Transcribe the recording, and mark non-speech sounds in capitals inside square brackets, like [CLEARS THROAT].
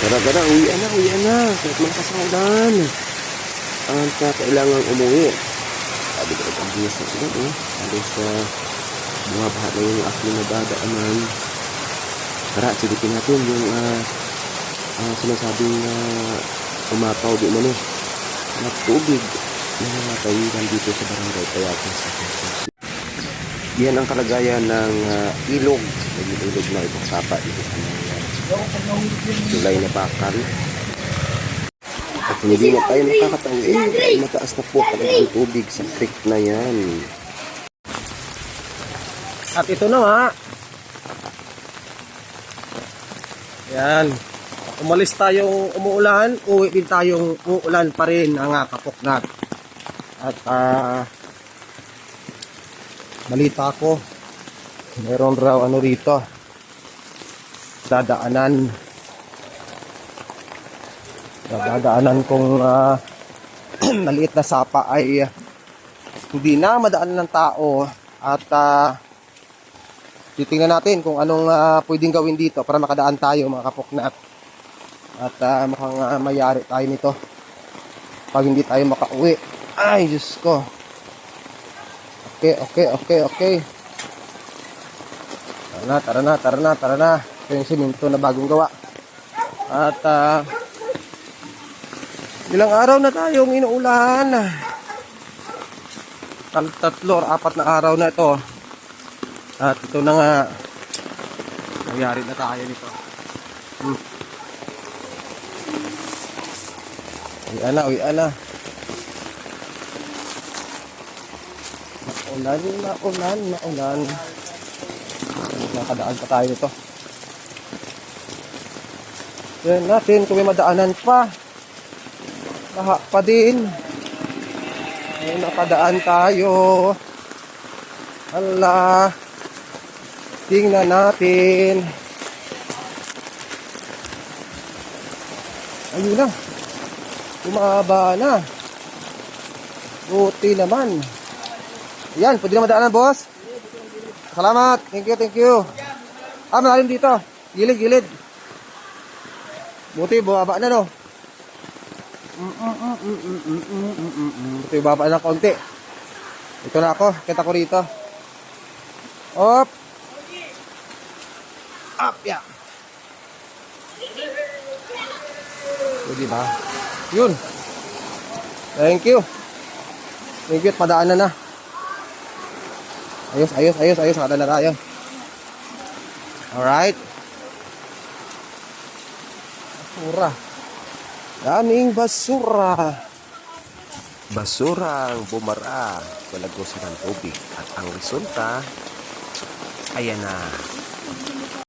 Tara, tara, uwian na, uwian na. Kahit malakas ang ulan. Ang kailangan umuwi. Sabi ko, ang bilis na ulan, eh. Halos sa bumabaha na yung aking nadadaanan. Tara, silipin natin yung ah, ah, sinasabing uh, umapaw di man eh. Na tubig na nangatawiran dito sa barangay Payatas sa Quezon. Yan ang kalagayan ng ah, ilog. Naging ilog na itong sapa dito sa mga tulay na bakal. At hindi na tayo nakakatawid. Ay, mataas na po talaga ang tubig sa creek na yan. At ito na nga. Yan. Umalis tayong umuulan, uwi din tayong uulan pa rin ang kapuknat. At ah balita ko, meron raw ano rito, dadaanan. Dadaanan kong ah, [CLEARS THROAT] maliit na sapa ay ah, hindi na madaan ng tao at ah, titingnan natin kung anong ah, pwedeng gawin dito para makadaan tayo mga kapuknat. At ah, mukhang ah, mayari tayo nito pag hindi tayo makauwi. Ay, Diyos ko. Okay, okay, okay, okay. Tara na, tara na, tara na, tara na. Ito yung siminto na bagong gawa. At ah, ilang araw na tayong inuulan. Tatlo or apat na araw na ito. At ito na nga, nangyari na tayo nito. Hmm. Uy, na, uy, na. Maulan, maulan, maulan. Nakadaan pa tayo nito. Yan natin, kung may madaanan pa. Laha pa din. Ay, nakadaan tayo. Hala. Tingnan natin. Ayun na. Umaba na. Buti naman. Yan, pwede na madaanan, boss. Salamat. Thank you, thank you. Ah, malalim dito. Gilid, gilid. Buti, bumaba na, no? Buti, bumaba na konti. Ito na ako. Kita ko rito. Up. Up, yeah. O, diba? Yun. Thank you. Thank you. Padaan na na. Ayos, ayos, ayos, ayos. Hada na tayo. Alright. Basura. Daming basura. Basura ang bumara. Palagosan ng tubig. At ang resulta, ayan na.